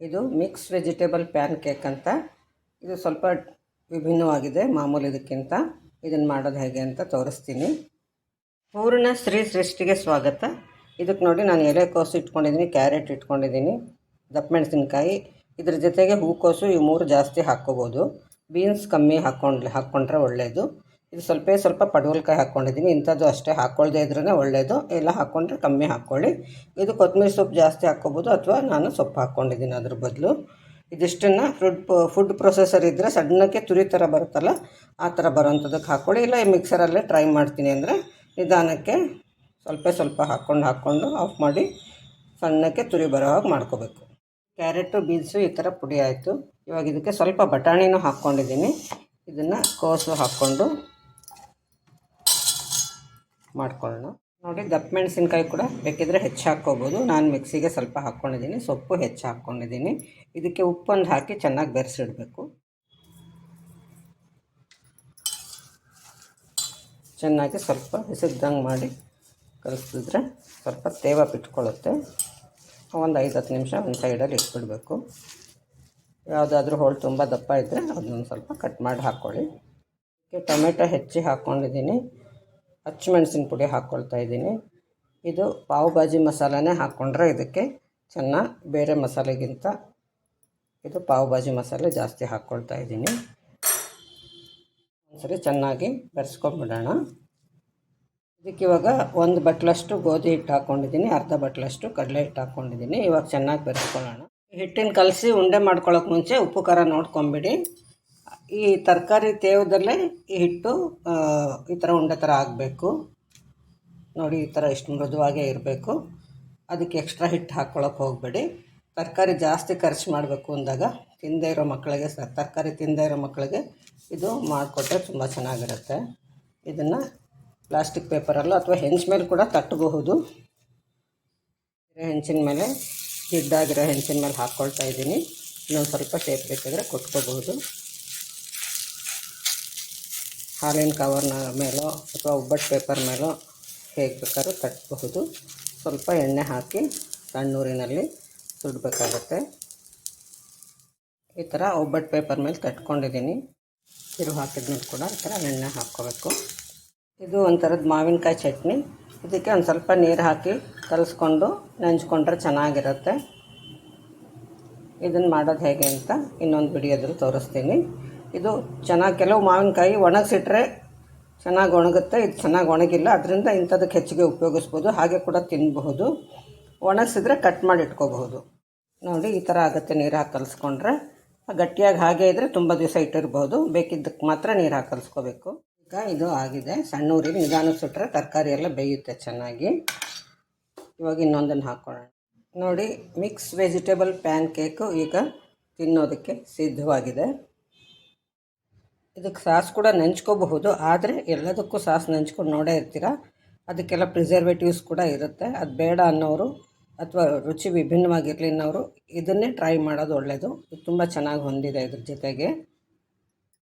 ಇದು mix vegetable PAN cake ಅಂತ. ಇದು ಸ್ವಲ್ಪ ವಿಭಿನ್ನವಾಗಿದೆ ಮಾಮೂಲಿ ಇದಕ್ಕಿಂತ. ಇದನ್ನು ಮಾಡೋದು ಹೇಗೆ ಅಂತ ತೋರಿಸ್ತೀನಿ. ಪೂರ್ಣ ಶ್ರೀ ಸೃಷ್ಟಿಗೆ ಸ್ವಾಗತ. ಇದಕ್ಕೆ ನೋಡಿ ನಾನು ಎಲೆಕೋಸು ಇಟ್ಕೊಂಡಿದ್ದೀನಿ ಕ್ಯಾರೆಟ್ ಇಟ್ಕೊಂಡಿದ್ದೀನಿ ದಪ್ಪ ಮೆಣಸಿನ್ಕಾಯಿ. ಇದ್ರ ಜೊತೆಗೆ ಹೂಕೋಸು ಇವು ಮೂರು ಜಾಸ್ತಿ ಹಾಕ್ಕೋಬೋದು. ಬೀನ್ಸ್ ಕಮ್ಮಿ ಹಾಕ್ಕೊಂಡು ಹಾಕ್ಕೊಂಡ್ರೆ ಒಳ್ಳೆಯದು ಇದು ಸ್ವಲ್ಪ ಸ್ವಲ್ಪ ಪಡವಲ್ಕಾಯಿ ಹಾಕ್ಕೊಂಡಿದ್ದೀನಿ ಇಂಥದ್ದು ಅಷ್ಟೇ ಹಾಕ್ಕೊಳ್ಳದೆ ಇದ್ರೇ ಒಳ್ಳೆಯದು ಎಲ್ಲ ಹಾಕ್ಕೊಂಡ್ರೆ ಕಮ್ಮಿ ಹಾಕ್ಕೊಳ್ಳಿ ಇದು ಕೊತ್ತಂಬರಿ ಸೊಪ್ಪು ಜಾಸ್ತಿ ಹಾಕ್ಕೋಬೋದು ಅಥವಾ ನಾನು ಸೊಪ್ಪು ಹಾಕ್ಕೊಂಡಿದ್ದೀನಿ ಅದ್ರ ಬದಲು. ಇದಿಷ್ಟನ್ನು ಫುಡ್ ಫುಡ್ ಪ್ರೊಸೆಸರ್ ಇದ್ದರೆ ಸಣ್ಣಕ್ಕೆ ತುರಿ ಥರ ಬರುತ್ತಲ್ಲ, ಆ ಥರ ಬರೋಂಥದಕ್ಕೆ ಹಾಕ್ಕೊಳ್ಳಿ ಇಲ್ಲ ಈ ಮಿಕ್ಸರಲ್ಲೇ ಟ್ರೈ ಮಾಡ್ತೀನಿ ಅಂದರೆ ನಿಧಾನಕ್ಕೆ ಸ್ವಲ್ಪ ಸ್ವಲ್ಪ ಹಾಕ್ಕೊಂಡು ಹಾಕ್ಕೊಂಡು ಆಫ್ ಮಾಡಿ ಸಣ್ಣಕ್ಕೆ ತುರಿ ಬರೋ ಹಾಗೆ ಮಾಡ್ಕೋಬೇಕು. ಕ್ಯಾರೆಟು, ಬೀನ್ಸು ಈ ಥರ ಪುಡಿ ಆಯಿತು. ಇವಾಗ ಇದಕ್ಕೆ ಸ್ವಲ್ಪ ಬಟಾಣಿನೂ ಹಾಕ್ಕೊಂಡಿದ್ದೀನಿ. ಇದನ್ನು ಕೋಸು ಹಾಕ್ಕೊಂಡು ಮಾಡ್ಕೊಳ್ಳೋಣ. ನೋಡಿ, ದಪ್ಪ ಮೆಣಸಿನ್ಕಾಯಿ ಕೂಡ ಬೇಕಿದ್ರೆ ಹೆಚ್ಚು ಹಾಕ್ಕೋಬೋದು. ನಾನು ಮಿಕ್ಸಿಗೆ ಸ್ವಲ್ಪ ಹಾಕ್ಕೊಂಡಿದ್ದೀನಿ. ಸೊಪ್ಪು ಹೆಚ್ಚು ಹಾಕ್ಕೊಂಡಿದ್ದೀನಿ. ಇದಕ್ಕೆ ಉಪ್ಪೊಂದು ಹಾಕಿ ಚೆನ್ನಾಗಿ ಬೆರೆಸಿಡಬೇಕು. ಚೆನ್ನಾಗಿ ಸ್ವಲ್ಪ ಬಿಸಿದಂಗೆ ಮಾಡಿ ಕಲಿಸಿದ್ರೆ ಸ್ವಲ್ಪ ತೇವ ಬಿಟ್ಕೊಳ್ಳುತ್ತೆ. ಒಂದು ಐದು ಹತ್ತು ನಿಮಿಷ ಒಂದು ಸೈಡಲ್ಲಿ ಇಟ್ಬಿಡಬೇಕು. ಯಾವುದಾದ್ರೂ ಹೋಳು ತುಂಬ ದಪ್ಪ ಇದ್ದರೆ ಅದನ್ನೊಂದು ಸ್ವಲ್ಪ ಕಟ್ ಮಾಡಿ ಹಾಕ್ಕೊಳ್ಳಿ ಟೊಮೆಟೊ ಹೆಚ್ಚಿ ಹಾಕ್ಕೊಂಡಿದ್ದೀನಿ. ಹಚ್ಚಿಮೆಣ್ಸಿನ ಪುಡಿ ಹಾಕ್ಕೊಳ್ತಾ ಇದ್ದೀನಿ. ಇದು ಪಾವ್ ಭಾಜಿ ಮಸಾಲೆನೇ ಹಾಕ್ಕೊಂಡ್ರೆ ಇದಕ್ಕೆ ಚೆನ್ನಾಗಿ ಬೇರೆ ಮಸಾಲೆಗಿಂತ ಇದು ಪಾವ್ ಭಾಜಿ ಮಸಾಲೆ ಜಾಸ್ತಿ ಹಾಕ್ಕೊಳ್ತಾ ಇದ್ದೀನಿ. ಒಂದ್ಸರಿ ಚೆನ್ನಾಗಿ ಬೆರೆಸ್ಕೊಂಡ್ಬಿಡೋಣ ಇದಕ್ಕೆ ಇವಾಗ ಒಂದು ಬಟ್ಲಷ್ಟು ಗೋಧಿ ಹಿಟ್ಟು ಹಾಕ್ಕೊಂಡಿದ್ದೀನಿ, ಅರ್ಧ ಬಟ್ಲಷ್ಟು ಕಡಲೆ ಹಿಟ್ಟು ಹಾಕ್ಕೊಂಡಿದ್ದೀನಿ. ಇವಾಗ ಚೆನ್ನಾಗಿ ಬೆರೆಸ್ಕೊಳ್ಳೋಣ. ಹಿಟ್ಟಿನ ಕಲಸಿ ಉಂಡೆ ಮಾಡ್ಕೊಳ್ಳೋಕೆ ಮುಂಚೆ ಉಪ್ಪು ಖಾರ ನೋಡ್ಕೊಂಬಿಡಿ. ಈ ತರಕಾರಿ ತೇವದಲ್ಲೇ ಹಿಟ್ಟು ಈ ಥರ ಉಂಡೆ ಥರ ಆಗಬೇಕು. ನೋಡಿ, ಈ ಥರ ಇಷ್ಟು ಮೃದುವಾಗೇ ಇರಬೇಕು. ಅದಕ್ಕೆ ಎಕ್ಸ್ಟ್ರಾ ಹಿಟ್ಟು ಹಾಕ್ಕೊಳಕ್ಕೆ ಹೋಗಬೇಡಿ. ತರಕಾರಿ ಜಾಸ್ತಿ ಖರ್ಚು ಮಾಡಬೇಕು ಅಂದಾಗ ತಿಂದೇ ಇರೋ ಮಕ್ಕಳಿಗೆ ತರಕಾರಿ ತಿಂದೇ ಇರೋ ಮಕ್ಕಳಿಗೆ ಇದು ಮಾಡಿಕೊಟ್ರೆ ತುಂಬ ಚೆನ್ನಾಗಿರುತ್ತೆ. ಇದನ್ನು ಪ್ಲಾಸ್ಟಿಕ್ ಪೇಪರಲ್ಲೋ ಅಥವಾ ಹೆಂಚ ಮೇಲೆ ಕೂಡ ತಟ್ಟಬಹುದು. ಹೆಂಚಿನ ಮೇಲೆ ಜಿಡ್ಡಾಗಿರೋ ಹೆಂಚಿನ ಮೇಲೆ ಹಾಕ್ಕೊಳ್ತಾ ಇದ್ದೀನಿ. ಇನ್ನೊಂದು ಸ್ವಲ್ಪ ಶೇಪ್ ಬೇಕಿದ್ರೆ ಕೊಟ್ಕೋಬಹುದು. ಹಾಲಿನ ಕವರ್ನ ಮೇಲೋ ಅಥವಾ ಒಬ್ಬಟ್ಟು ಪೇಪರ್ ಮೇಲೋ ಹೇಗೆ ಬೇಕಾದ್ರೂ ತಟ್ಟಬಹುದು ಸ್ವಲ್ಪ ಎಣ್ಣೆ ಹಾಕಿ ಸಣ್ಣೂರಿನಲ್ಲಿ ಸುಡಬೇಕಾಗುತ್ತೆ. ಈ ಥರ ಒಬ್ಬಟ್ಟು ಪೇಪರ್ ಮೇಲೆ ತಟ್ಕೊಂಡಿದ್ದೀನಿ. ತಿರು ಹಾಕಿದ್ಮೇಲೆ ಕೂಡ ಈ ಥರ ಎಣ್ಣೆ ಹಾಕ್ಕೋಬೇಕು. ಇದು ಒಂಥರದ ಮಾವಿನಕಾಯಿ ಚಟ್ನಿ. ಇದಕ್ಕೆ ಒಂದು ಸ್ವಲ್ಪ ನೀರು ಹಾಕಿ ಕಲಸ್ಕೊಂಡು ನೆಂಚ್ಕೊಂಡ್ರೆ ಚೆನ್ನಾಗಿರುತ್ತೆ. ಇದನ್ನು ಮಾಡೋದು ಹೇಗೆ ಅಂತ ಇನ್ನೊಂದು ವಿಡಿಯೋದಲ್ಲಿ ತೋರಿಸ್ತೀನಿ. ಇದು ಚೆನ್ನಾಗಿ ಕೆಲವು ಮಾವಿನಕಾಯಿ ಒಣಗಿಸಿಟ್ರೆ ಚೆನ್ನಾಗಿ ಒಣಗುತ್ತೆ, ಇದು ಚೆನ್ನಾಗಿ ಒಣಗಿಲ್ಲ. ಅದರಿಂದ ಇಂಥದಕ್ಕೆ ಹೆಚ್ಚಿಗೆ ಉಪಯೋಗಿಸ್ಬೋದು, ಹಾಗೆ ಕೂಡ ತಿನ್ನಬಹುದು ಒಣಗಿಸಿದ್ರೆ ಕಟ್ ಮಾಡಿ ಇಟ್ಕೋಬಹುದು. ನೋಡಿ, ಈ ಥರ ಆಗುತ್ತೆ ನೀರು ಹಾಕಿ ಕಲಿಸ್ಕೊಂಡ್ರೆ. ಗಟ್ಟಿಯಾಗಿ ಹಾಗೆ ಇದ್ದರೆ ತುಂಬ ದಿವಸ ಇಟ್ಟಿರ್ಬೋದು. ಬೇಕಿದ್ದಕ್ಕೆ ಮಾತ್ರ ನೀರು ಹಾಕಿ ಕಲಿಸ್ಕೋಬೇಕು. ಈಗ ಇದು ಆಗಿದೆ. ಸಣ್ಣ ಊರಿಗೆ ನಿಧಾನ ಸುಟ್ಟರೆ ತರಕಾರಿ ಎಲ್ಲ ಬೇಯುತ್ತೆ ಚೆನ್ನಾಗಿ. ಇವಾಗ ಇನ್ನೊಂದನ್ನು ಹಾಕ್ಕೊಳ್ಳೋಣ ನೋಡಿ, ಮಿಕ್ಸ್ ವೆಜಿಟೇಬಲ್ ಪ್ಯಾನ್ ಕೇಕು ಈಗ ತಿನ್ನೋದಕ್ಕೆ ಸಿದ್ಧವಾಗಿದೆ. ಇದಕ್ಕೆ ಸಾಸ್ ಕೂಡ ನೆಂಚ್ಕೋಬಹುದು. ಆದರೆ ಎಲ್ಲದಕ್ಕೂ ಸಾಸ್ ನೆಂಚ್ಕೊಂಡು ನೋಡೇ ಇರ್ತೀರ? ಅದಕ್ಕೆಲ್ಲ ಪ್ರಿಸರ್ವೇಟಿವ್ಸ್ ಕೂಡ ಇರುತ್ತೆ. ಅದು ಬೇಡ ಅನ್ನೋರು ಅಥವಾ ರುಚಿ ವಿಭಿನ್ನವಾಗಿರಲಿ ಅನ್ನೋರು ಇದನ್ನೇ ಟ್ರೈ ಮಾಡೋದು ಒಳ್ಳೆಯದು ಇದು ತುಂಬ ಚೆನ್ನಾಗಿ ಹೊಂದಿದೆ ಇದ್ರ ಜೊತೆಗೆ.